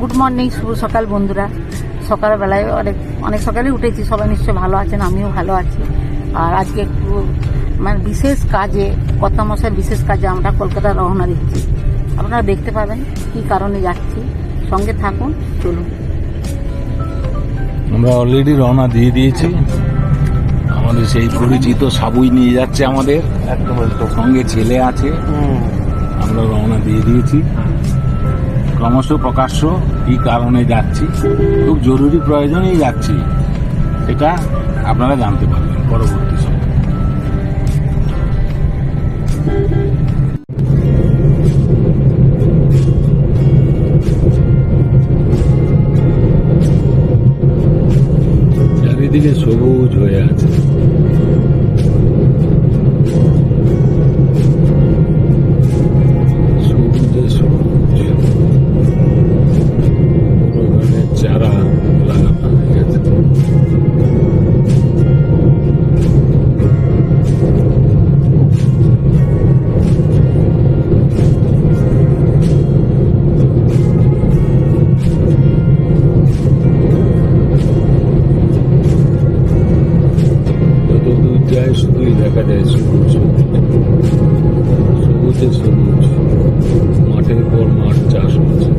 Good morning শুভ সকাল বন্ধুরা। সকালবেলায় অনেক অনেক সকালে উঠেছি সবাই নিশ্চয়ই ভালো আছেন আমিও ভালো আছি। আর আজকে একটু মানে বিশেষ কাজে কথা মশাই বিশেষ কাজে আমরা কলকাতা রওনা দিচ্ছি। আপনারা দেখতে পাবেন কি কারণে যাচ্ছি। সঙ্গে থাকুন চলুন। আমরা অলরেডি রওনা দিয়ে দিয়েছি। আমাদের সেই পরিচিত সাবুই নিয়ে যাচ্ছে আমাদের। সঙ্গে ছেলে আছে। আমরা রওনা দিয়ে দিয়েছি। ক্রমশ প্রকাশ্য কি কারণে যাচ্ছি। খুব জরুরি প্রয়োজনেই যাচ্ছি। সেটা আপনারা জানতে পারবেন পরবর্তী সময়। চারিদিকে সবুজ হয়ে আছে। মাঠের পর মাঠ চাষ হচ্ছে।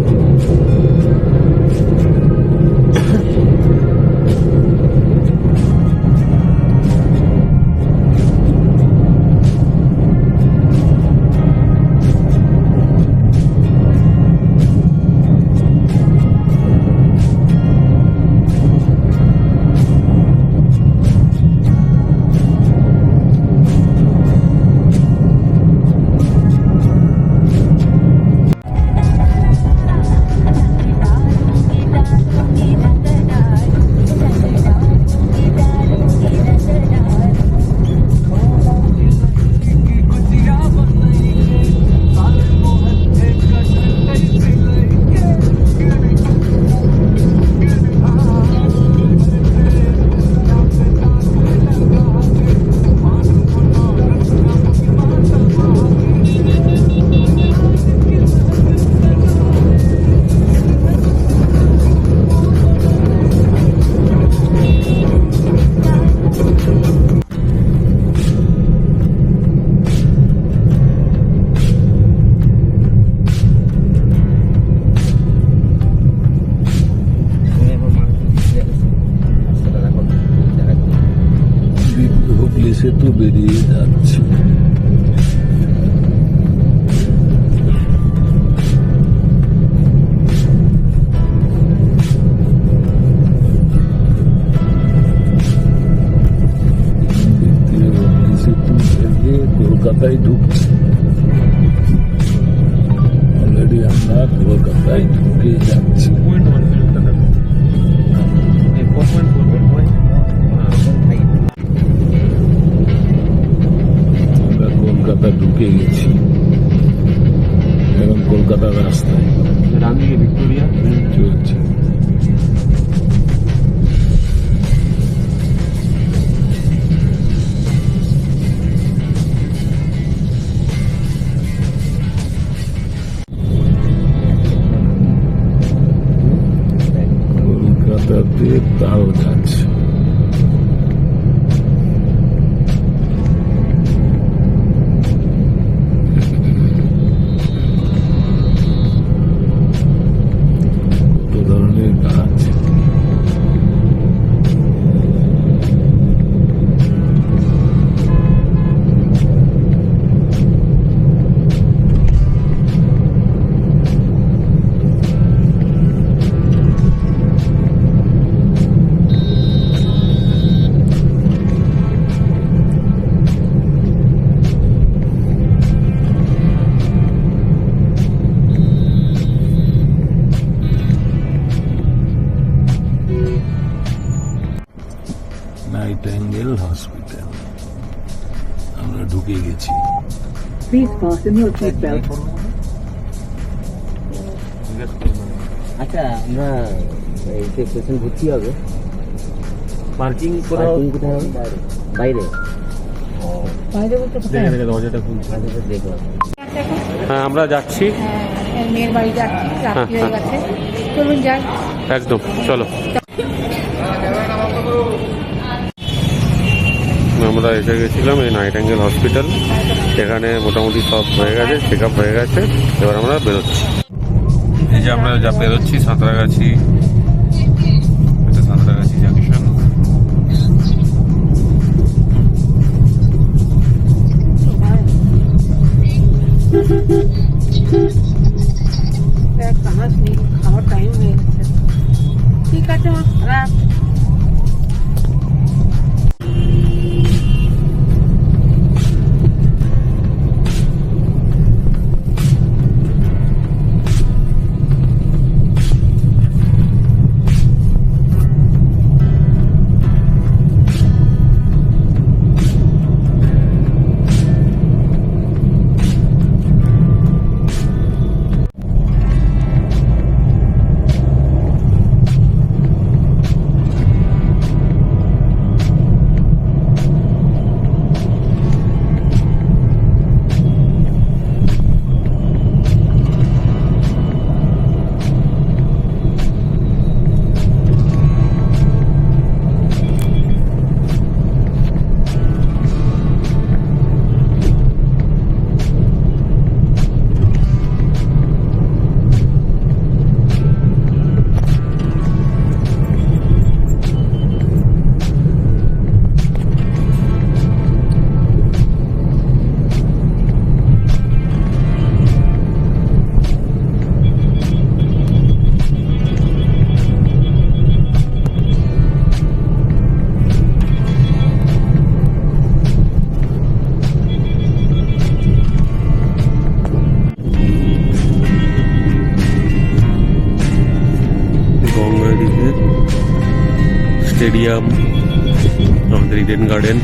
হুগলি সেতু বেরিয়ে যাচ্ছে। কলকাতায় ঢুকছে। out. নাইট অ্যাঙ্গেল হসপিটাল আমরা ঢুকে গেছি। Please fasten your seatbelt. আচ্ছা আমরা এই যে স্টেশন ভর্তি হবে পার্কিং করা পার্কিং কোথায় হবে? বাইরে। বাইরে বলতে দেখে দেখে দরজাটা খুলছে। আচ্ছা দেখো। হ্যাঁ আমরা যাচ্ছি। মেয়ের বাড়ি যাচ্ছি রাত্রি হয়ে গেছে। চলুন যাই। একদম চলো। আমরা এসে গেছিলাম এই নাইট অ্যাঙ্গেল হসপিটাল এখানে মোটামুটি সব হয়ে গেছে চেক আপ হয়ে গেছে। এবার আমরা বেরোচ্ছি। এই যে আমরা যা বেরোচ্ছি সাঁতরাগাছি। সাঁতরাগাছি জাংশন খাবার টাইম হয়ে গেছে। ঠিক আছে মা রাখ। স্টেডিয়াম আমাদের ইডেন গার্ডেন